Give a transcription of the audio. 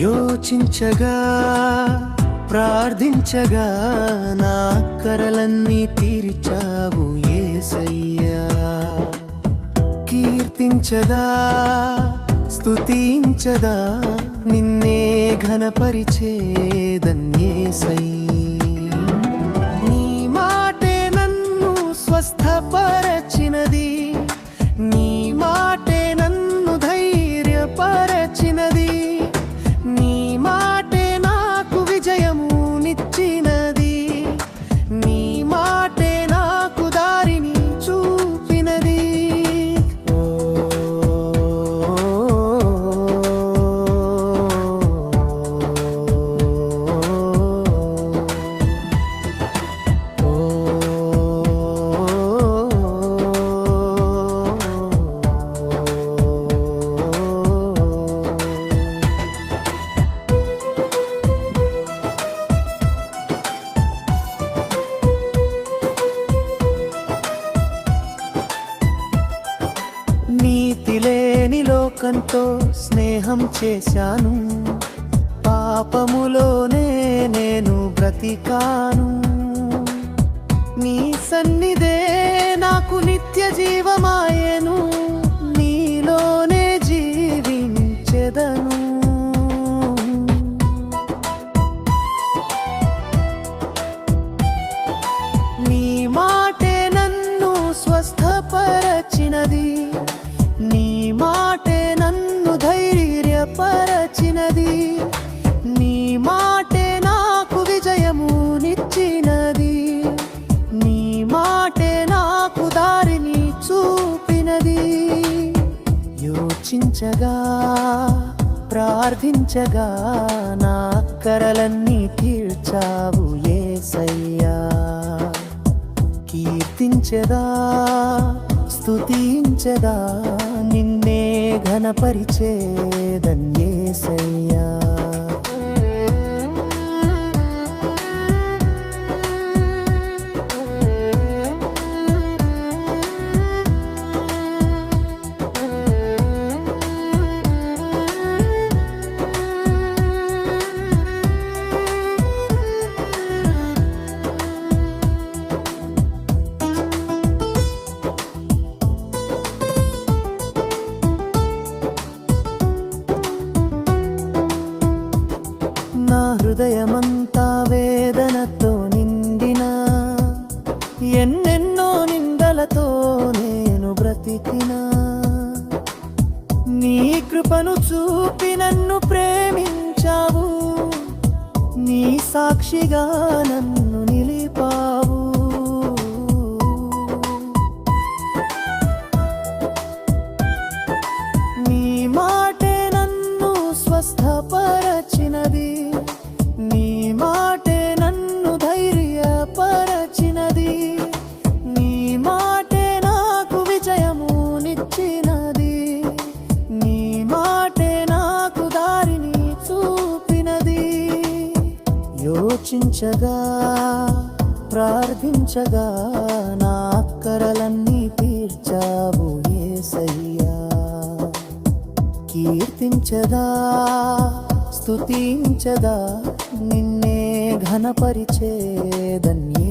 యోచించగా ప్రార్థించగా నా కరలన్నీ తీరిచావు ఏసయ్యా. కీర్తించదా స్తుతించదా నిన్నే ఘనపరిచేదన్యేసై నీ మాటే నన్ను స్వస్థ లోకంతో స్నేహం చేశాను. పాపములోనే నేను బ్రతికాను. నీ సన్నిధే నాకు నిత్య జీవమాయను. యోచించగా ప్రార్థించగా నా కరలన్నీ తీర్చావు ఏసయ్యా. కీర్తించదా స్తుతించదా నిన్నే ఘనపరిచేదన్యేసయ్యా హృదయమంతా వేదనతో నిండిన ఎన్నెన్నో నిందలతో నేను బ్రతికిన. నీ కృపను చూపి నన్ను ప్రేమించావు నీ సాక్షిగా నన్ను నిలిపావు. యోచించగా ప్రార్థించగా నా అక్కరలన్నీ తీర్చావు ఏసయ్యా. కీర్తించదా స్తుతించదా నిన్నే ఘనపరిచే ధన్య